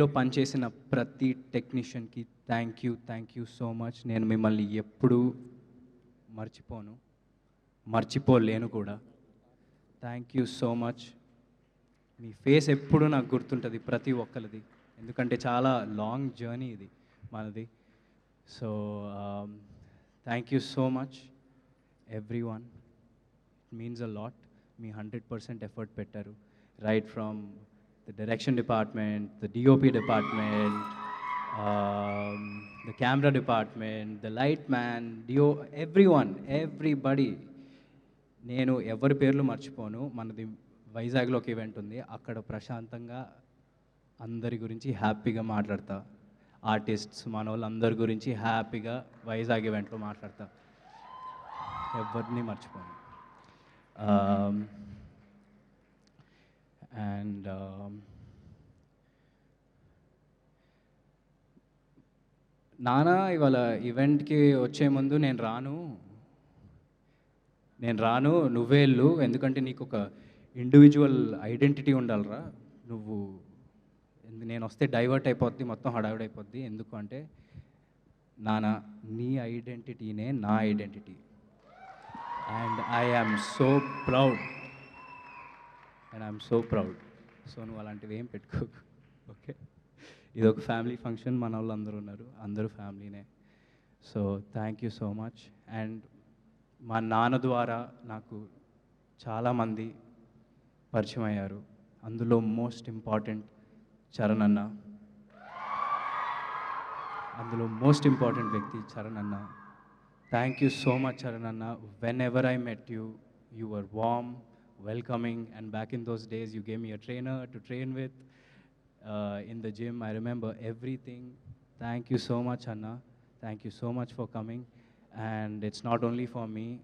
లో పనిచేసిన ప్రతి టెక్నీషియన్కి thank you thank you so much నేను మిమ్మల్ని ఎప్పుడూ మర్చిపోను మర్చిపోలేను కూడా. థ్యాంక్ యూ సో మచ్ మీ ఫేస్ ఎప్పుడూ నాకు గుర్తుంటుంది ప్రతి ఒక్కరిది. ఎందుకంటే చాలా లాంగ్ జర్నీ ఇది మనది. So thank you so much everyone means a lot me hundred percent effort పెట్టారు. Right from the direction department the DOP department the camera department the light man man, everyone everybody. నేను ఎవరి పేర్లు మర్చిపోను. మనది వైజాగ్లో ఒక ఈవెంట్ ఉంది. అక్కడ ప్రశాంతంగా అందరి గురించి హ్యాపీగా మాట్లాడతా. ఆర్టిస్ట్స్ మన వాళ్ళందరి గురించి హ్యాపీగా వైజాగ్ ఈవెంట్లో మాట్లాడతా. ఎవరిని మర్చిపోను. అండ్ um, నానా ఇవాళ ఈవెంట్కి వచ్చే ముందు నేను రాను. నేను రాను నువ్వే వెళ్ళు. ఎందుకంటే నీకు ఒక ఇండివిజువల్ ఐడెంటిటీ ఉండాలిరా. నువ్వు ఎందు- నేను వస్తే డైవర్ట్ అయిపోద్ది మొత్తం హడావిడైపోద్ది ఎందుకు అంటే నాన్న నీ ఐడెంటిటీనే నా identity and I am so proud and I'm so proud so నువ్వు అలాంటివి ఏం పెట్టుకోకు. ఓకే ఇది ఒక ఫ్యామిలీ ఫంక్షన్ మన వాళ్ళు అందరూ ఉన్నారు. అందరూ ఫ్యామిలీనే. So thank you so much and మా నాన్న ద్వారా నాకు చాలామంది పరిచయం అయ్యారు. అందులో మోస్ట్ ఇంపార్టెంట్ చరణ్ అన్న. అందులో మోస్ట్ ఇంపార్టెంట్ వ్యక్తి చరణ్ అన్న. Thank you so much Charan అన్న. Whenever I met you you were warm welcoming and back in those days you game you trainer to train with in the gym I remember everything thank you so much అన్న thank you so much for coming and it's not only for me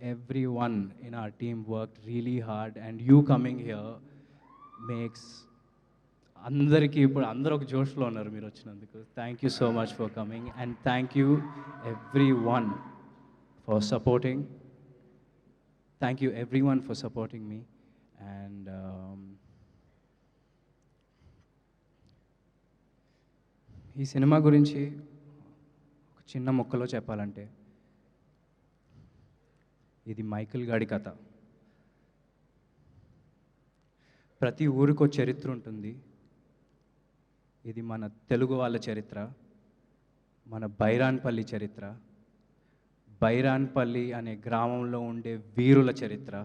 everyone in our team worked really hard and you coming here makes అందరికీ ఇప్పుడు అందరూ ఒక జోష్లో ఉన్నారు మీరు వచ్చినందుకు thank you so much for coming and thank you every one for supporting thank you everyone for supporting me and ఈ cinema గురించి ఒక చిన్న ముక్కలో చెప్పాలంటే ఇది మైకిల్ గాడి కథ. ప్రతి ఊరికో చరిత్ర ఉంటుంది. ఇది మన తెలుగు వాళ్ళ చరిత్ర మన బైరాన్పల్లి చరిత్ర బైరాన్పల్లి అనే గ్రామంలో ఉండే వీరుల చరిత్ర.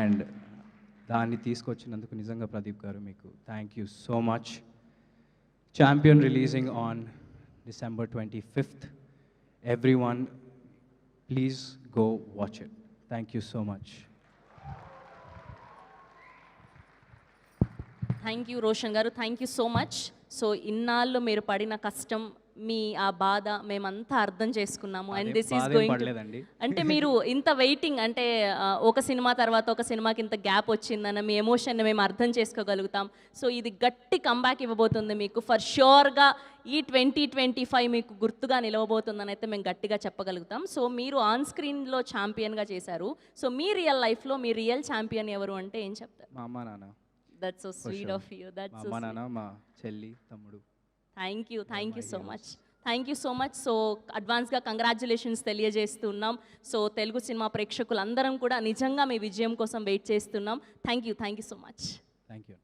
అండ్ దాన్ని తీసుకొచ్చినందుకు నిజంగా ప్రదీప్ గారు మీకు thank you so much champion releasing on December twenty fifth everyone please go watch it thank you so much thank you Roshan garu. Thank you so much so ఇన్నాళ్ళు మీరు పడిన కష్టం మీ ఆ బాధ మేమంతా అర్థం చేసుకున్నాము. And this is going. అంటే మీరు ఇంత వెయిటింగ్ అంటే ఒక సినిమా తర్వాత ఒక సినిమాకి ఇంత గ్యాప్ వచ్చిందన్న మీ ఎమోషన్ మేము అర్థం చేసుకోగలుగుతాం. సో ఇది గట్టి కంబ్యాక్ ఇవ్వబోతుంది మీకు. ఫర్ ష్యూర్గా ఈ ట్వంటీ ట్వంటీ ఫైవ్ మీకు గుర్తుగా నిలవబోతుందని అయితే మేము గట్టిగా చెప్పగలుగుతాం. సో మీరు ఆన్ స్క్రీన్లో ఛాంపియన్గా చేశారు. సో మీ రియల్ లైఫ్లో మీ రియల్ ఛాంపియన్ ఎవరు అంటే ఏం చెప్తారు? మా అమ్మ నాన్న that's so sweet sure. Of you that's నాన్న మా చెల్లి తమ్ముడు. Thank you thank you so much thank you so much so అడ్వాన్స్గా కంగ్రాచులేషన్స్ తెలియజేస్తున్నాం. సో తెలుగు సినిమా ప్రేక్షకులందరం కూడా నిజంగా మీ విజయం కోసం వెయిట్ చేస్తున్నాం. Thank you thank you so much thank you